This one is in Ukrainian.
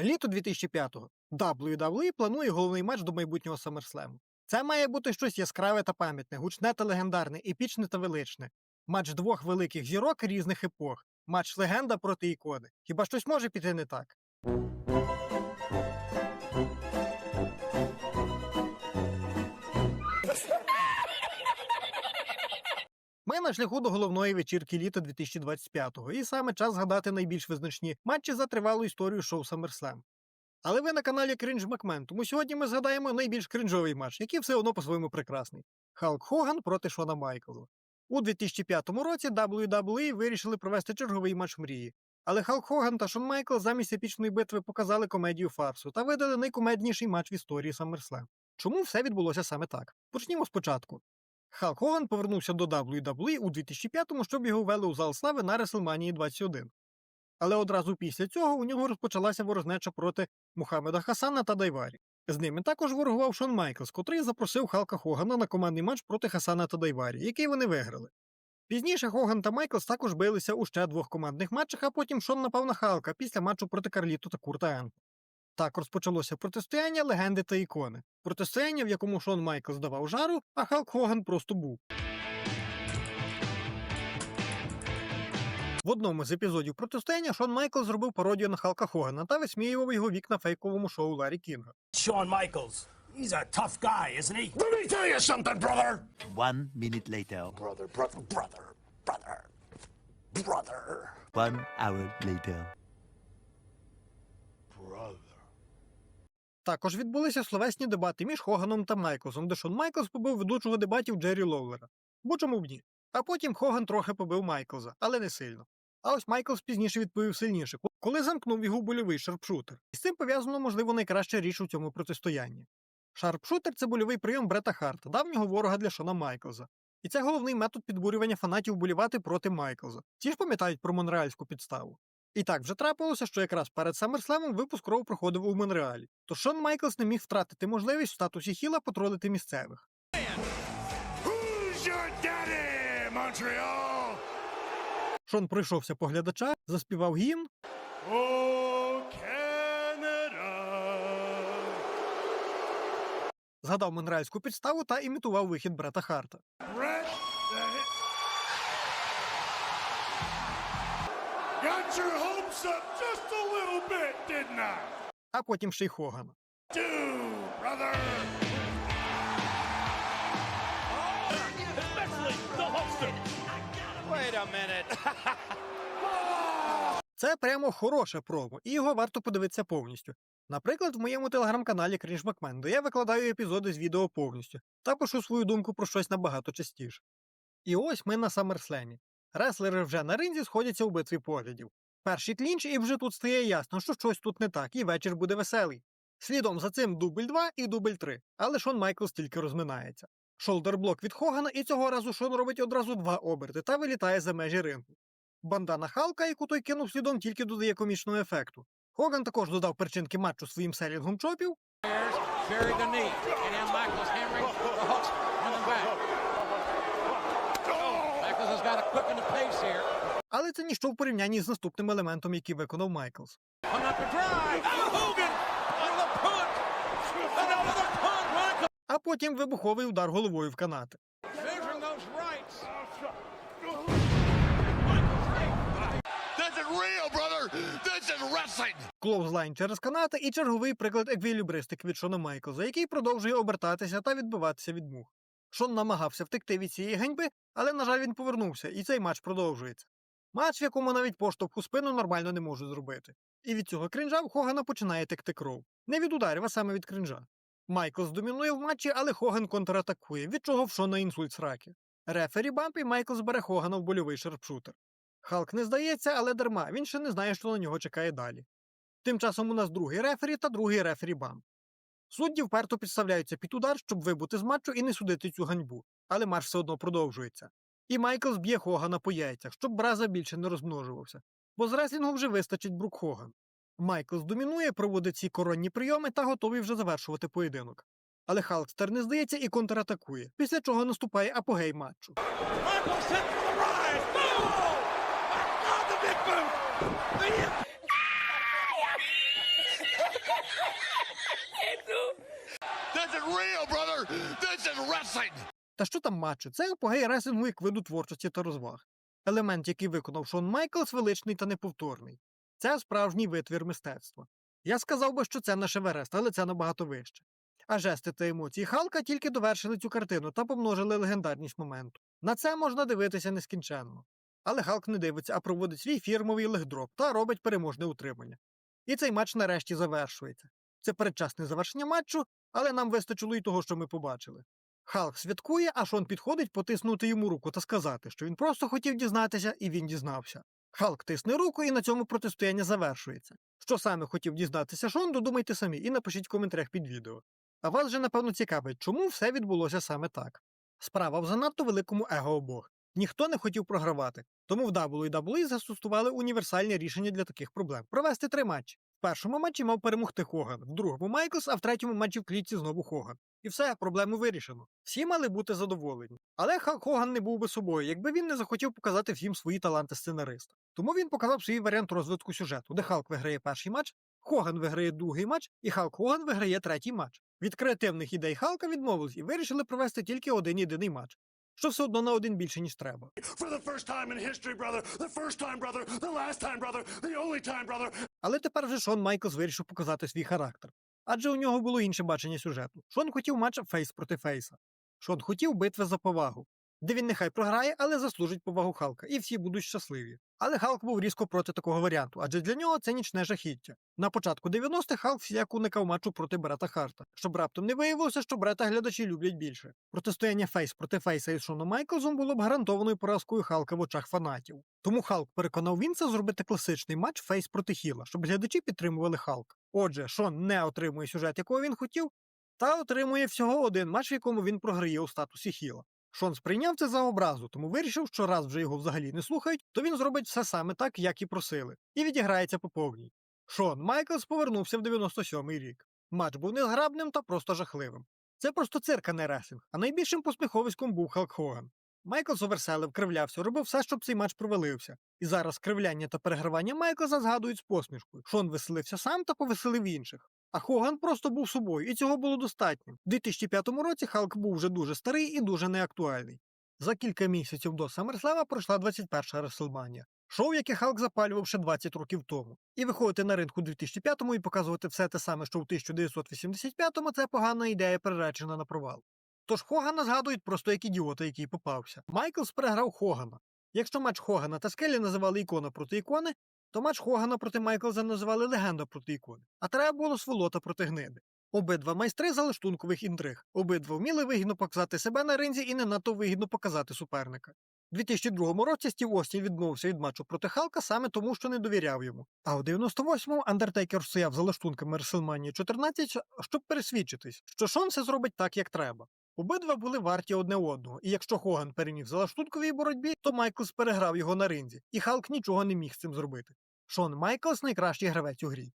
Літо 2005-го. WWE планує головний матч до майбутнього SummerSlam. Це має бути щось яскраве та пам'ятне, гучне та легендарне, епічне та величне. Матч двох великих зірок різних епох. Матч легенда проти ікони. Хіба щось може піти не так? На шляху до головної вечірки літа 2025-го, і саме час згадати найбільш визначні матчі за тривалу історію шоу SummerSlam. Але ви на каналі Крінж Макмен, тому сьогодні ми згадаємо найбільш крінжовий матч, який все одно по-своєму прекрасний. Халк Хоган проти Шона Майклза. У 2005 році WWE вирішили провести черговий матч мрії. Але Халк Хоган та Шон Майкл замість епічної битви показали комедію фарсу та видали найкумедніший матч в історії SummerSlam. Чому все відбулося саме так? Почнімо спочатку. Халк Хоган повернувся до WWE у 2005-му, щоб його ввели у зал слави на WrestleMania 21. Але одразу після цього у нього розпочалася ворожнеча проти Мухаммеда Хасана та Дайварі. З ними також ворогував Шон Майклс, котрий запросив Халка Хогана на командний матч проти Хасана та Дайварі, який вони виграли. Пізніше Хоган та Майклс також билися у ще двох командних матчах, а потім Шон напав на Халка після матчу проти Карліто та Курта Енко. Так розпочалося протистояння легенди та ікони. Протистояння, в якому Шон Майклс давав жару, а Халк Хоган просто був. В одному з епізодів протистояння Шон Майкл зробив пародію на Халка Хогана та висміював його вік на фейковому шоу Ларі Кінга. Shawn Michaels. He's a tough guy, isn't he? Let me tell you something, brother. One minute later, Brother, brother, brother, brother, brother, one hour later. brother. Також відбулися словесні дебати між Хоганом та Майклсом, де Шон Майклс побив ведучого дебатів Джері Лоулера. Бо чому б ні? А потім Хоган трохи побив Майклза, але не сильно. А ось Майклс пізніше відповів сильніше, коли замкнув його больовий шарпшутер. І з цим пов'язано, можливо, найкраща річ у цьому протистоянні. Шарпшутер це больовий прийом Брета Харта, давнього ворога для Шона Майклза. І це головний метод підбурювання фанатів болівати проти Майклза. Ті ж пам'ятають про монреальську підставу. І так вже трапилося, що якраз перед Саммерслемом випуск Роу проходив у Монреалі. Тож Шон Майклс не міг втратити можливість в статусі Хіла потролити місцевих. Montreal? Шон пройшовся по глядача, заспівав гімн, згадав монреальську підставу та імітував вихід Брета Харта. Got your hopes up just a little bit, didn't I? А потім ще й brother. Especially the Hulkster. Wait a minute. Це прямо хороше промо, і його варто подивитися повністю. Наприклад, в моєму телеграм-каналі Крінж Макмен, де я викладаю епізоди з відео повністю та пишу свою думку про щось набагато частіше. І ось ми на Саммерслемі. Реслери вже на ринзі сходяться у битві поглядів. Перший клінч, і вже тут стає ясно, що щось тут не так, і вечір буде веселий. Слідом за цим дубль 2 і дубль 3, але Шон Майклс тільки розминається. Шолдерблок від Хогана, і цього разу Шон робить одразу два оберти та вилітає за межі рингу. Бандана Халка, яку той кинув слідом, тільки додає комічного ефекту. Хоган також додав перчинки матчу своїм селінгом чопів, ніщо в порівнянні з наступним елементом, який виконав Майклс. А потім вибуховий удар головою в канати. Клоузлайн через канати і черговий приклад еквілібристик від Шона Майклза, який продовжує обертатися та відбиватися від мух. Шон намагався втекти від цієї ганьби, але, на жаль, він повернувся, і цей матч продовжується. Матч, в якому навіть поштовх у спину нормально не можуть зробити. І від цього кринжа в Хогана починає текти кров. Не від ударів, а саме від кринжа. Майклс домінує в матчі, але Хоган контратакує, від чого в Шона інсульт сраки. Рефері бамп і Майклс бере Хогана в больовий шарпшутер. Халк не здається, але дарма, він ще не знає, що на нього чекає далі. Тим часом у нас другий рефері та другий рефері бам. Судді вперто підставляються під удар, щоб вибути з матчу і не судити цю ганьбу, але матч все одно продовжується. І Майкл зб'є Хогана по яйцях, щоб браза більше не розмножувався, бо з реслінгу вже вистачить Брук Хоган. Майкл здомінує, проводить ці коронні прийоми та готовий вже завершувати поєдинок. Але Халкстер не здається і контратакує, після чого наступає апогей матчу. This is real, brother! This is wrestling! Та що там матчі? Це апогей ресингу як виду творчості та розваг. Елемент, який виконав Шон Майклс, величний та неповторний. Це справжній витвір мистецтва. Я сказав би, що це наш Еверест, але це набагато вище. А жести та емоції Халка тільки довершили цю картину та помножили легендарність моменту. На це можна дивитися нескінченно. Але Халк не дивиться, а проводить свій фірмовий легдроп та робить переможне утримання. І цей матч нарешті завершується. Це передчасне завершення матчу, але нам вистачило і того, що ми побачили. Халк святкує, а Шон підходить потиснути йому руку та сказати, що він просто хотів дізнатися, і він дізнався. Халк тисне руку, і на цьому протистояння завершується. Що саме хотів дізнатися Шон, додумайте самі і напишіть в коментарях під відео. А вас же, напевно, цікавить, чому все відбулося саме так. Справа в занадто великому его обох. Ніхто не хотів програвати, тому в WWE застосували універсальне рішення для таких проблем провести три матчі. В першому матчі мав перемогти Хоган, в другому Майклс, а в третьому матчі в клітці знову Хоган. І все, проблему вирішено. Всі мали бути задоволені. Але Халк Хоган не був би собою, якби він не захотів показати всім свої таланти сценариста. Тому він показав свій варіант розвитку сюжету, де Халк виграє перший матч, Хоган виграє другий матч, і Халк Хоган виграє третій матч. Від креативних ідей Халка відмовились і вирішили провести тільки один єдиний матч, що все одно на один більше, ніж треба. Але тепер вже Шон Майклс вирішив показати свій характер. Адже у нього було інше бачення сюжету. Шон хотів матч фейс проти фейса. Шон хотів битви за повагу, де він нехай програє, але заслужить повагу Халка, і всі будуть щасливі. Але Халк був різко проти такого варіанту, адже для нього це нічне жахіття. На початку 90-х Халк всіляко уникав матчу проти Брета Харта, щоб раптом не виявилося, що Брета глядачі люблять більше. Протистояння фейс проти фейса із Шоном Майклзом було б гарантованою поразкою Халка в очах фанатів. Тому Халк переконав Вінса зробити класичний матч фейс проти Хіла, щоб глядачі підтримували Халк. Отже, Шон не отримує сюжет, якого він хотів, та отримує всього один матч, в якому він програє у статусі Хіла. Шон сприйняв це за образу, тому вирішив, що раз вже його взагалі не слухають, то він зробить все саме так, як і просили, і відіграється по повній. Шон Майклс повернувся в 97-й рік. Матч був незграбним та просто жахливим. Це просто цирк, а не ресинг, а найбільшим посміховиськом був Халк Хоган. Майклс оверселив, кривлявся, робив все, щоб цей матч провалився. І зараз кривляння та перегравання Майклса згадують з посмішкою. Шон веселився сам та повеселив інших. А Хоган просто був собою, і цього було достатньо. У 2005 році Халк був вже дуже старий і дуже неактуальний. За кілька місяців до Саммерслема пройшла 21-ша Реслманія. Шоу, яке Халк запалював ще 20 років тому. І виходити на ринку у 2005-му і показувати все те саме, що у 1985-му – це погана ідея, переречена на провал. Тож Хогана згадують просто як ідіота, який попався. Майклс переграв Хогана. Якщо матч Хогана та Скелі називали ікона проти ікони, то матч Хогана проти Майклза називали легенда проти ікони. А треба було сволота проти гниди. Обидва майстри залаштункових інтриг. Обидва вміли вигідно показати себе на ринзі і не надто вигідно показати суперника. У 2002 році Стів Остін відмовився від матчу проти Халка саме тому, що не довіряв йому. А у 98-му Андертейкер стояв за лаштунками WrestleMania 14, щоб пересвідчитись, що Шон все зробить так, як треба. Обидва були варті одне одного, і якщо Хоган переміг в залаштунковій боротьбі, то Майклс переграв його на ринзі, і Халк нічого не міг з цим зробити. Шон Майклс найкращий гравець у грі.